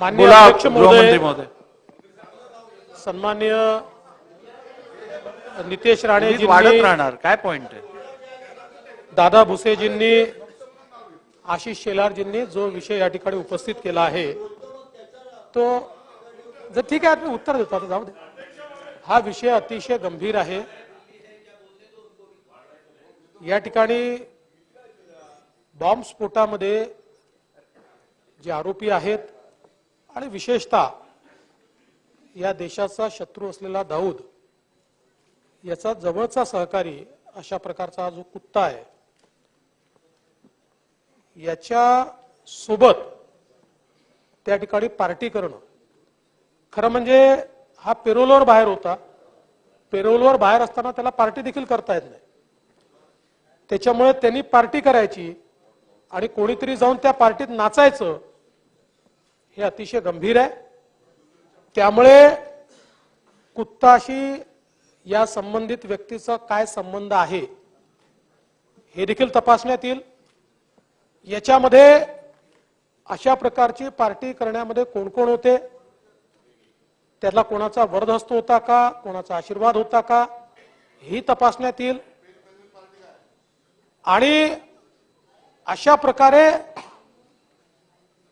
माननीय अध्यक्ष महोदय. सन्मान्य नितेश राणे वाढत राहणार काय पॉइंट आहे? दादा भुसेजींनी आशिष शेलारजींनी जो विषय या ठिकाणी उपस्थित केला आहे तो जर ठीक आहे मी उत्तर देतो आता जाऊ दे. हा विषय अतिशय गंभीर आहे. या ठिकाणी बॉम्ब स्फोटामध्ये जे आरोपी आहेत आणि विशेषतः या देशाचा शत्रू असलेला दाऊद याचा जवळचा सहकारी अशा प्रकारचा जो कुत्ता आहे याच्या सोबत त्या ठिकाणी पार्टी करणं. खरं म्हणजे हा पेरोलवर बाहेर होता. पेरोलवर बाहेर असताना त्याला पार्टी देखील करता येत नाही. त्याच्यामुळे त्यांनी पार्टी करायची आणि कोणीतरी जाऊन त्या पार्टीत नाचायचं हे अतिशय गंभीर आहे. त्यामुळे कुत्ताशी या संबंधित व्यक्तीचा काय संबंध आहे हे देखील तपासण्यात येईल. याच्यामध्ये अशा प्रकारची पार्टी करण्यामध्ये कोण कोण होते? त्याला कोणाचा वरदहस्त होता का? कोणाचा आशीर्वाद होता का? ही तपासण्यात येईल. आणि अशा प्रकारे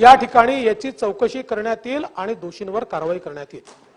या ठिकाणी याची चौकशी करण्यात येईल आणि दोषींवर कारवाई करण्यात येईल.